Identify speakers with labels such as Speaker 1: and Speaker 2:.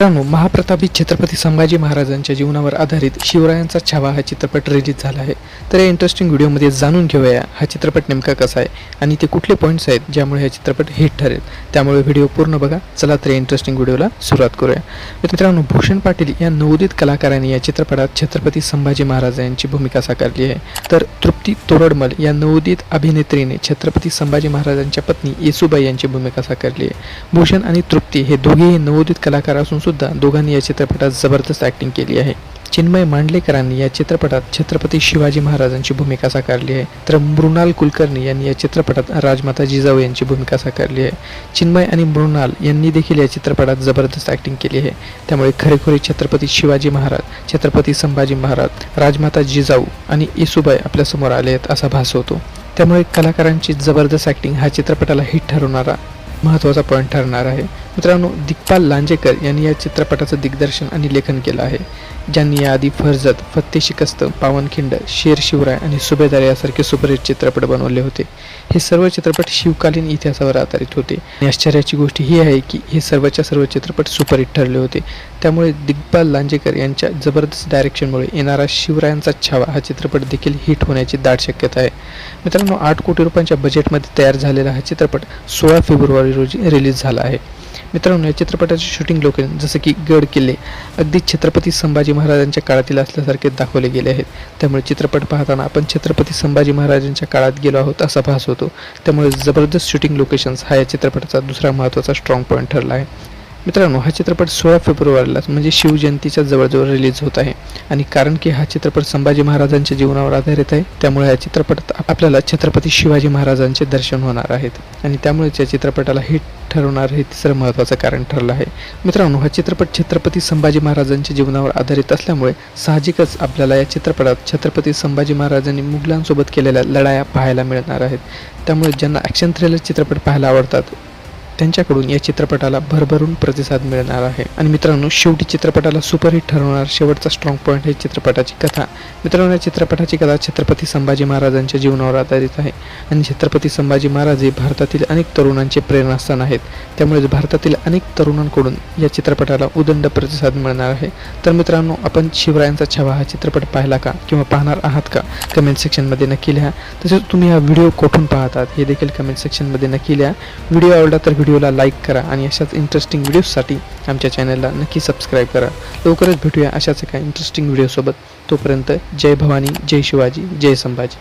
Speaker 1: मित्रांनो महाप्रतापी छत्रपती संभाजी महाराजांच्या जीवनावर आधारित शिवरायांचा छावा हा चित्रपट रिलीज झाला आहे. तर या इंटरेस्टिंग व्हिडिओमध्ये जाणून घेऊया हा चित्रपट नेमका कसा आहे आणि ते कुठले पॉईंट्स आहेत ज्यामुळे हा चित्रपट हिट ठरेल. त्यामुळे व्हिडिओ पूर्ण बघा. चला तर इंटरेस्टिंग व्हिडिओला सुरुवात करूया. मित्रांनो भूषण पाटील या नवोदित कलाकारांनी या चित्रपटात छत्रपती संभाजी महाराज यांची भूमिका साकारली आहे. तर तृप्ती तोरडमल या नवोदित अभिनेत्रीने छत्रपती संभाजी महाराजांच्या पत्नी येसुबाई यांची भूमिका साकारली आहे. भूषण आणि तृप्ती हे दोघेही नवोदित कलाकार असून सुद्धा दोघांनी या चित्रपटात जबरदस्त ॲक्टिंग केली आहे. चिन्मय मांडलेकरांनी या चित्रपटात छत्रपती शिवाजी महाराजांची भूमिका साकारली आहे. तर मृणाल कुलकर्णी यांनी या चित्रपटात राजमाता जिजाऊ यांची भूमिका साकारली आहे. चिन्मय आणि मृणाल यांनी देखील या चित्रपटात जबरदस्त ॲक्टिंग केली आहे. त्यामुळे खरेखुरी छत्रपती शिवाजी महाराज छत्रपती संभाजी महाराज राजमाता जिजाऊ आणि येसुबाई आपल्यासमोर आले आहेत असा भास होतो. त्यामुळे कलाकारांची जबरदस्त ॲक्टिंग हा चित्रपटाला हिट ठरवणारा महत्त्वाचा पॉईंट ठरणार आहे. मित्रांनो दिग्पाल लांजेकर यांनी या चित्रपटाचं दिग्दर्शन आणि लेखन केलं आहे ज्यांनी याआधी फर्जत फत्ते शिकस्त पावनखिंड शेर शिवराय आणि सुभेदार यासारखे सुपरहिट चित्रपट बनवले होते. हे सर्व चित्रपट शिवकालीन इतिहासावर आधारित होते. आणि आश्चर्याची गोष्ट ही आहे की हे सर्वच्या सर्व चित्रपट सुपरहिट ठरले होते. त्यामुळे दिग्पाल लांजेकर यांच्या जबरदस्त डायरेक्शनमुळे येणारा शिवरायांचा छावा हा चित्रपट देखील हिट होण्याची दाट शक्यता आहे. मित्रांनो आठ कोटी रुपयांच्या बजेटमध्ये तयार झालेला हा चित्रपट सोळा फेब्रुवारी रोजी रिलीज झाला आहे. मित्रांनो या चित्रपटाचे शूटिंग लोकेशन जसं की गड किल्ले अगदी छत्रपती संभाजी महाराजांच्या काळातील असल्यासारखे दाखवले गेले आहेत. त्यामुळे चित्रपट पाहताना आपण छत्रपती संभाजी महाराजांच्या काळात गेलो आहोत असा भास होतो. त्यामुळे जबरदस्त शूटिंग लोकेशन्स हा या चित्रपटाचा दुसरा महत्त्वाचा स्ट्रॉंग पॉईंट ठरला आहे. मित्रांनो हा चित्रपट सोळा फेब्रुवारीला म्हणजे शिवजयंतीच्या जवळजवळ रिलीज होत आहे. आणि कारण की हा चित्रपट संभाजी महाराजांच्या जीवनावर आधारित आहे त्यामुळे या चित्रपटात आपल्याला छत्रपती शिवाजी महाराजांचे दर्शन होणार आहेत. आणि त्यामुळेच या चित्रपटाला हिट ठरवणार हे तिसरं महत्त्वाचं कारण ठरलं आहे. मित्रांनो हा चित्रपट छत्रपती संभाजी महाराजांच्या जीवनावर आधारित असल्यामुळे साहजिकच आपल्याला या चित्रपटात छत्रपती संभाजी महाराजांनी मुघलांसोबत केलेल्या लढाया पाहायला मिळणार आहेत. त्यामुळे ज्यांना ॲक्शन थ्रिलर चित्रपट पाहायला आवडतात त्यांच्याकडून या चित्रपटाला भरभरून प्रतिसाद मिळणार आहे. आणि मित्रांनो शेवटी चित्रपटाला सुपरहिट ठरवणार शेवटचा स्ट्रॉंग पॉईंट हे चित्रपटाची कथा. मित्रांनो या चित्रपटाची कथा छत्रपती संभाजी महाराजांच्या जीवनावर आधारित आहे. आणि छत्रपती संभाजी महाराज हे भारतातील अनेक तरुणांचे प्रेरणास्थान आहेत. त्यामुळेच भारतातील अनेक तरुणांकडून या चित्रपटाला उदंड प्रतिसाद मिळणार आहे. तर मित्रांनो आपण शिवरायांचा छवा हा चित्रपट पाहिला का किंवा पाहणार आहात का? कमेंट सेक्शनमध्ये नक्की लिहा. तसेच तुम्ही हा व्हिडिओ कुठून पाहतात हे देखील कमेंट सेक्शनमध्ये नक्की लिहा. व्हिडिओ आवडला तर व्हिडिओ व्हिडिओला लाईक करा आणि अशाच इंटरेस्टिंग व्हिडिओजसाठी आमच्या चॅनलला नक्की सबस्क्राईब करा. लवकरच भेटूया अशाच एका इंटरेस्टिंग व्हिडिओसोबत तोपर्यंत जय भवानी जय शिवाजी जय संभाजी.